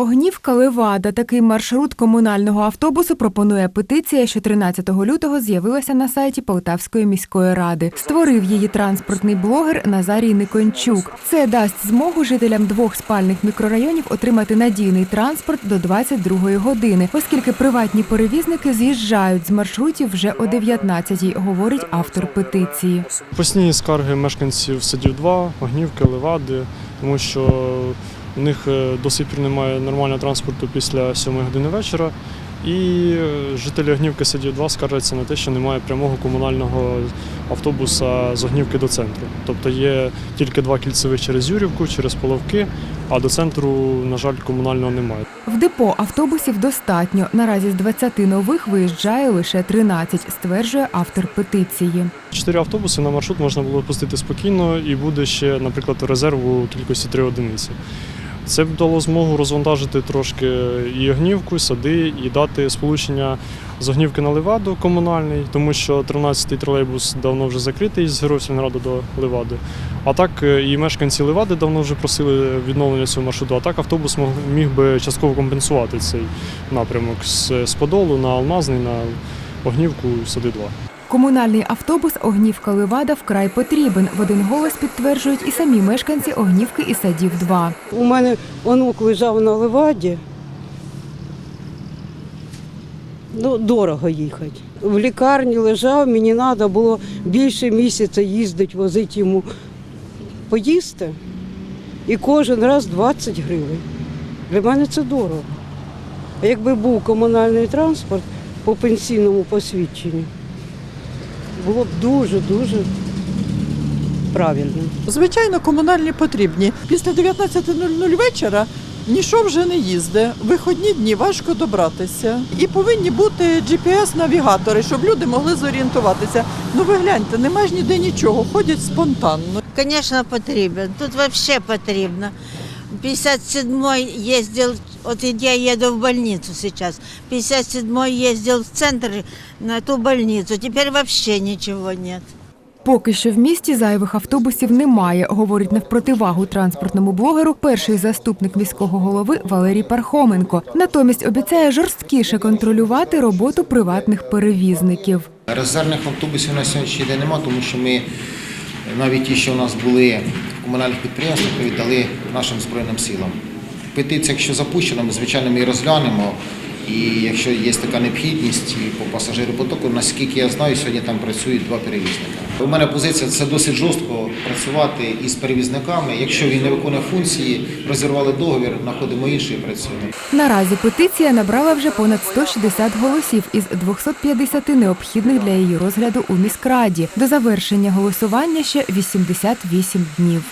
Огнівка Левада. Такий маршрут комунального автобусу пропонує петиція, що 13 лютого з'явилася на сайті Полтавської міської ради. Створив її транспортний блогер Назарій Никончук. Це дасть змогу жителям двох спальних мікрорайонів отримати надійний транспорт до 22 години, оскільки приватні перевізники з'їжджають з маршрутів вже о 19-й, говорить автор петиції. Постійні скарги мешканців садів 2, Огнівки, Левади, тому що у них е, до сих пір немає нормального транспорту після 7 години вечора. І е, жителі Огнівки садів 2 скаржаться на те, що немає прямого комунального автобуса з Огнівки до центру. Тобто є тільки два кільцевих через Юрівку, через Половки, а до центру, на жаль, комунального немає. В депо автобусів достатньо. Наразі з 20 нових виїжджає лише 13, стверджує автор петиції. Чотири автобуси на маршрут можна було пустити спокійно, і буде ще, наприклад, резерву кількості три одиниці. Це б дало змогу розвантажити трошки і огнівку, сади, і дати сполучення з огнівки на Леваду комунальний, тому що 13-й тролейбус давно вже закритий з Героїв до Левади. А так е, і мешканці Левади давно вже просили відновлення цього маршруту. А так автобус міг би частково компенсувати цей напрямок з Подолу на Алмазний, на Огнівку, сади 2. Комунальний автобус Огнівка Левада вкрай потрібен. В один голос підтверджують і самі мешканці Огнівки і садів 2 У мене онук лежав на леваді. Ну, дорого їхати. В лікарні лежав, мені треба було більше місяця їздити, возити йому поїсти. І кожен раз 20 гривень. Для мене це дорого. А якби був комунальний транспорт по пенсійному посвідченню, було б дуже-дуже правильно. Звичайно, комунальні потрібні. Після 19.00 вечора нічого вже не їздить. Виходні дні важко добратися. І повинні бути GPS-навігатори, щоб люди могли зорієнтуватися. Ну ви гляньте, нема ж ніде нічого, ходять спонтанно. Конечно, потрібен. Тут вообще потрібно. 57-й ездил, вот я еду в больницу сейчас, 57-й ездил в центр на ту больницу, теперь вообще ничего нет. Поки що в місті зайвих автобусів немає, говорить навпротивагу транспортному блогеру перший заступник міського голови Валерій Пархоменко. Натомість обіцяє жорсткіше контролювати роботу приватних перевізників. Резервних автобусів на сьогоднішній день немає, тому що ми навіть ті, що у нас були комунальних підприємств, ми віддали нашим Збройним силам. Петиція, якщо запущена, ми звичайно ми її розглянемо. І якщо є така необхідність по пасажиропотоку, наскільки я знаю, сьогодні там працюють два перевізника. У мене позиція це досить жорстко працювати із перевізниками. Якщо він не виконує функції, розірвали договір, знаходимо інший і працюємо. Наразі петиція набрала вже понад 160 голосів із 250 необхідних для її розгляду у міськраді. До завершення голосування ще 88 днів.